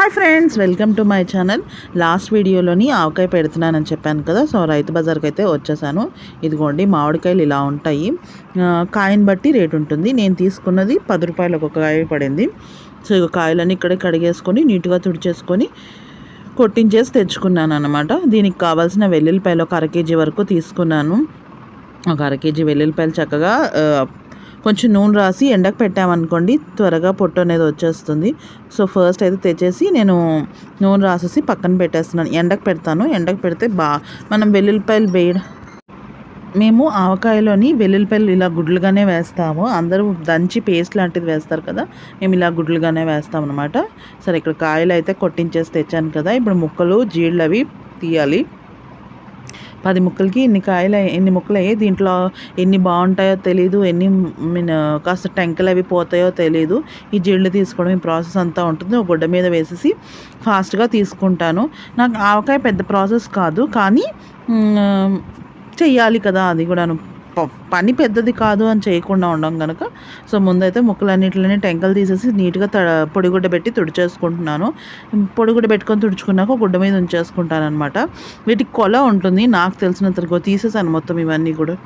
Hi friends welcome to my channel last వీడియోలోని ఆవకాయ పెడుతున్నానని చెప్పాను కదా సో రైతు బజార్కి అయితే వచ్చేసాను. ఇదిగోండి మామిడికాయలు ఇలా ఉంటాయి. ఆ, కాయని బట్టి రేటు ఉంటుంది. నేను తీసుకున్నది పది రూపాయలు ఒక కాయ పడింది. సో ఇక కాయలన్నీ ఇక్కడే కడిగేసుకొని నీట్గా తుడిచేసుకొని కొట్టించేసి తెచ్చుకున్నాను అనమాట దీనికి కావాల్సిన వెల్లుల్లిపాయలు ఒక అర కేజీ వరకు తీసుకున్నాను. ఒక అర కేజీ వెల్లుల్లిపాయలు చక్కగా కొంచెం నూనె రాసి ఎండకు పెట్టామనుకోండి త్వరగా పొట్టు అనేది వచ్చేస్తుంది. సో ఫస్ట్ అయితే తెచ్చేసి నేను నూనె రాసేసి పక్కన పెట్టేస్తున్నాను. ఎండకు పెడతాను. ఎండకు పెడితే బా మనం వెల్లుల్లిపాయలు వేయడం మేము ఆవకాయలోని వెల్లుల్లిపాయలు ఇలా గుడ్లుగానే వేస్తాము. అందరూ దంచి పేస్ట్ లాంటిది వేస్తారు కదా మేము ఇలా గుడ్లుగానే వేస్తాం అనమాట సరే ఇక్కడ కాయలు అయితే కొట్టించేసి తెచ్చాను కదా ఇప్పుడు ముక్కలు జీళ్ళు అవి తీయాలి. పది ముక్కలకి ఇన్ని కాయలు ఎన్ని ముక్కలు అయ్యాయి? దీంట్లో ఎన్ని బాగుంటాయో తెలియదు ఎన్ని మీన్ కాస్త టెంకలు అవి పోతాయో తెలియదు ఈ జీళ్ళు తీసుకోవడం ఈ ప్రాసెస్ అంతా ఉంటుంది. ఒక గుడ్డ మీద వేసేసి ఫాస్ట్గా తీసుకుంటాను. నాకు ఆవకాయ పెద్ద ప్రాసెస్ కాదు కానీ చెయ్యాలి కదా అది కూడాను. పని పెద్దది కాదు అని చేయకుండా ఉండం కనుక సో ముందైతే ముక్కలన్నిటిని టెంకలు తీసేసి నీట్గా తడ పొడిగుడ్డ పెట్టి తుడిచేసుకుంటున్నాను. పొడిగుడ్డ పెట్టుకొని తుడుచుకున్నాక గుడ్డ మీద ఉంచేసుకుంటాను అనమాట వీటికి కొల ఉంటుంది నాకు తెలిసినంత తీసేసాను మొత్తం ఇవన్నీ కూడా.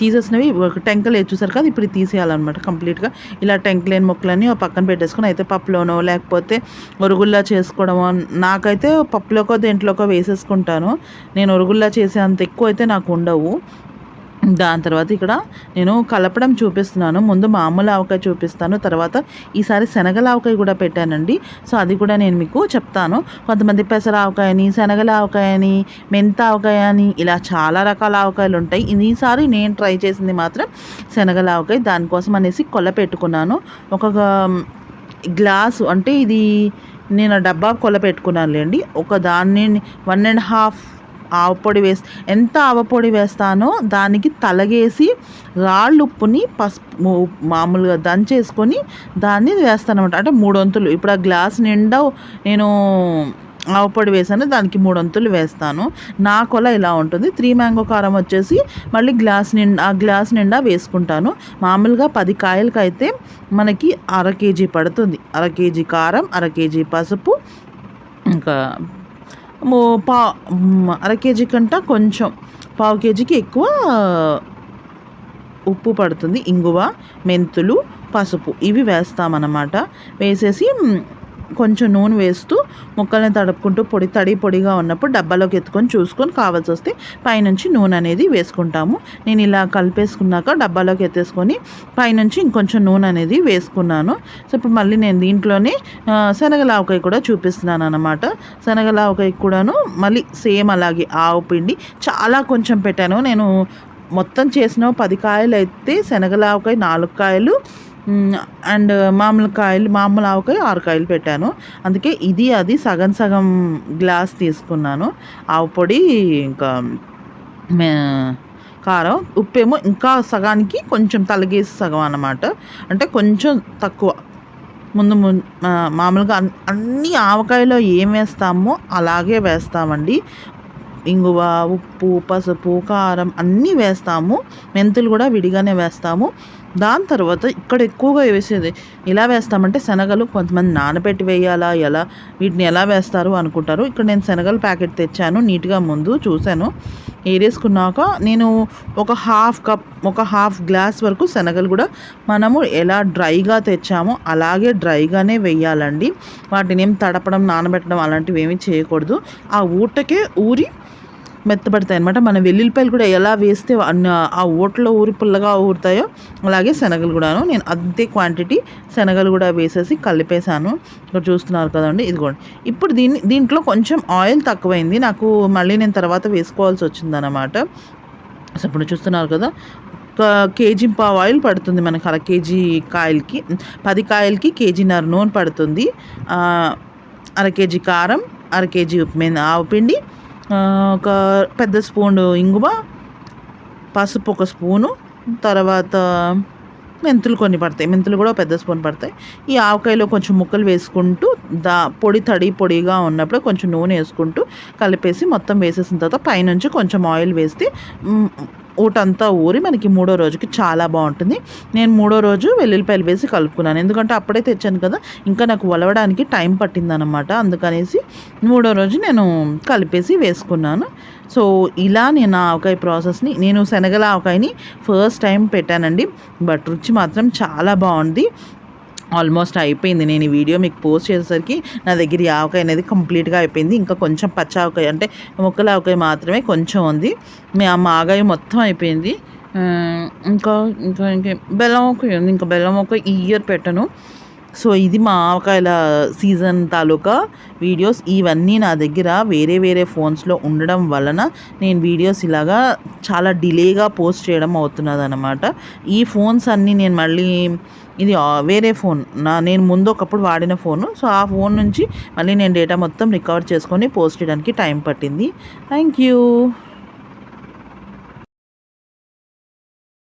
తీసేసినవి ఒక టెంకలు వేసి చూసారు కదా? ఇప్పుడు తీసేయాలన్నమాట కంప్లీట్గా. ఇలా టెంకలేని మొక్కలన్నీ పక్కన పెట్టేసుకుని అయితే పప్పులోనో లేకపోతే ఒరుగుల్లా చేసుకోవడమో నాకైతే పప్పులోకో దేంట్లోకో వేసేసుకుంటాను. నేను ఒరుగుల్లా చేసే అంత ఎక్కువ అయితే నాకు ఉండవు. దాని తర్వాత ఇక్కడ నేను కలపడం చూపిస్తున్నాను. ముందు మామూలు ఆవకాయ చూపిస్తాను. తర్వాత ఈసారి శనగల ఆవకాయ కూడా పెట్టానండి. సో అది కూడా నేను మీకు చెప్తాను. కొంతమంది పెసర ఆవకాయని శనగల ఆవకాయని మెంత ఆవకాయ అని ఇలా చాలా రకాల ఆవకాయలు ఉంటాయి. ఇది ఈసారి నేను ట్రై చేసింది మాత్రం శనగల ఆవకాయ. దానికోసం అనేసి కొల పెట్టుకున్నాను. ఒక గ్లాసు అంటే ఇది నేను డబ్బా కొల పెట్టుకున్నానులేండి. ఒక దాన్ని వన్ అండ్ హాఫ్ ఆవపొడి వేసి ఎంత ఆవపొడి వేస్తానో దానికి తలగేసి రాళ్ళు ఉప్పుని పసుపు మామూలుగా దంచేసుకొని దాన్ని వేస్తాను అనమాట అంటే మూడు వంతులు ఇప్పుడు ఆ గ్లాస్ నిండా నేను ఆవపొడి వేసాను దానికి మూడు వంతులు వేస్తాను. నా కొల ఇలా ఉంటుంది. త్రీ మ్యాంగో కారం వచ్చేసి మళ్ళీ గ్లాస్ నిండా ఆ గ్లాస్ నిండా వేసుకుంటాను. మామూలుగా పది కాయలకైతే మనకి అర కేజీ పడుతుంది. అర కేజీ కారం అర కేజీ పసుపు ఇంకా పా అర కేజీ కంట కొంచెం. పావు కేజీకి ఎక్కువ ఉప్పు పడుతుంది. ఇంగువ మెంతులు పసుపు. ఇవి వేస్తామన్నమాట. వేసేసి కొంచెం నూనె వేస్తూ ముక్కల్ని తడుపుకుంటూ పొడి తడి పొడిగా ఉన్నప్పుడు డబ్బాలోకి ఎత్తుకొని చూసుకొని కావాల్సి వస్తే పైనుంచి నూనె అనేది వేసుకుంటాము. నేను ఇలా కలిపేసుకున్నాక డబ్బాలోకి ఎత్తేసుకొని పైనుంచి ఇంకొంచెం నూనె అనేది వేసుకున్నాను. సో ఇప్పుడు మళ్ళీ నేను దీంట్లోనే శనగలావకాయ కూడా చూపిస్తున్నాను అనమాట శనగలావకాయ కూడాను మళ్ళీ సేమ్ అలాగే ఆవు పిండి చాలా కొంచెం పెట్టాను. నేను మొత్తం చేసిన పది కాయలు అయితే శనగలావకాయ నాలుగు కాయలు అండ్ మామూలు కాయలు మామూలు ఆవకాయ ఆరు కాయలు పెట్టాను. అందుకే ఇది అది సగం సగం గ్లాస్ తీసుకున్నాను. ఆవు పొడి ఇంకా కారం కారం ఉప్పేమో ఇంకా సగానికి కొంచెం తలగేసి సగం అన్నమాట. అంటే కొంచెం తక్కువ. ముందు ముం మామూలుగా అన్- అన్ని ఆవకాయలో ఏం వేస్తామో అలాగే వేస్తామండి. ఇంగువ ఉప్పు పసుపు కారం అన్నీ వేస్తాము. మెంతులు కూడా విడిగానే వేస్తాము. దాని తర్వాత ఇక్కడ ఎక్కువగా వేసేది ఎలా వేస్తామంటే శనగలు కొంతమంది నానబెట్టి వేయాలా ఎలా వీటిని ఎలా వేస్తారు అనుకుంటారు. ఇక్కడ నేను శనగలు ప్యాకెట్ తెచ్చాను నీట్గా ముందు చూశాను. ఏరేసుకున్నాక నేను ఒక హాఫ్ కప్ ఒక హాఫ్ గ్లాస్ వరకు శనగలు కూడా మనము ఎలా డ్రైగా తెచ్చామో అలాగే డ్రైగానే వేయాలండి. వాటిని ఏం తడపడం నానబెట్టడం అలాంటివి ఏమీ చేయకూడదు. ఆ ఊటకే ఊరి మెత్తబడతాయి అనమాట మన వెల్లుల్లిపాయలు కూడా ఎలా వేస్తే అన్న ఆ ఓట్లో ఊరి పుల్లగా ఊరుతాయో అలాగే శనగలు కూడాను. నేను అంతే క్వాంటిటీ శనగలు కూడా వేసేసి కలిపేశాను. ఇక్కడ చూస్తున్నారు కదండి ఇదిగోండి. ఇప్పుడు దీన్ని దీంట్లో కొంచెం ఆయిల్ తక్కువైంది. నాకు మళ్ళీ నేను తర్వాత వేసుకోవాల్సి వచ్చిందనమాట సో ఇప్పుడు చూస్తున్నారు కదా ఒక కేజీ పావు ఆయిల్ పడుతుంది మనకు అర కేజీ కాయలకి. పది కాయలకి కేజీన్నర నూనె పడుతుంది. అర కేజీ కారం అర కేజీ ఉప్పు ఆవు పిండి ఒక పెద్ద స్పూను ఇంగువ పసుపు ఒక స్పూను తర్వాత మెంతులు కొన్ని పడతాయి. మెంతులు కూడా పెద్ద స్పూన్ పడతాయి. ఈ ఆవకాయలో కొంచెం ముక్కలు వేసుకుంటూ దా పొడి తడి పొడిగా ఉన్నప్పుడు కొంచెం నూనె వేసుకుంటూ కలిపేసి మొత్తం వేసేసిన తర్వాత పైనుంచి కొంచెం ఆయిల్ వేస్తే ఊటంతా ఊరి మనకి మూడో రోజుకి చాలా బాగుంటుంది. నేను మూడో రోజు వెల్లుల్లిపాయలు వేసి కలుపుకున్నాను. ఎందుకంటే అప్పుడే తెచ్చాను కదా ఇంకా నాకు వలవడానికి టైం పట్టిందనమాట అందుకనేసి మూడో రోజు నేను కలిపేసి వేసుకున్నాను. సో ఇలా నేను ఆ ఆవకాయ ప్రాసెస్ని నేను శనగల ఆవకాయని ఫస్ట్ టైం పెట్టానండి. బట్ రుచి మాత్రం చాలా బాగుంది. ఆల్మోస్ట్ అయిపోయింది. నేను ఈ వీడియో మీకు పోస్ట్ చేసేసరికి నా దగ్గర ఈ ఆవకాయ అనేది కంప్లీట్గా అయిపోయింది. ఇంకా కొంచెం పచ్చ ఆవకాయ అంటే ముక్కల ఆవకాయ మాత్రమే కొంచెం ఉంది. మీ ఆ మాగాయ మొత్తం అయిపోయింది. ఇంకా ఇంకా ఇంకా బెల్లం ఒక ఇంకా బెల్లం ఒక ఇయర్ పెట్టను. సో ఇది మా ఆవకాయల సీజన్ తాలూకా వీడియోస్. ఇవన్నీ నా దగ్గర వేరే వేరే ఫోన్స్లో ఉండడం వలన నేను వీడియోస్ ఇలాగా చాలా డిలేగా పోస్ట్ చేయడం అవుతున్నది అనమాట ఈ ఫోన్స్ అన్నీ నేను మళ్ళీ ఇది వేరే ఫోన్ నా నేను ముందు ఒకప్పుడు వాడిన ఫోను. సో ఆ ఫోన్ నుంచి మళ్ళీ నేను డేటా మొత్తం రికవర్ చేసుకొని పోస్ట్ చేయడానికి టైం పట్టింది. Thank you.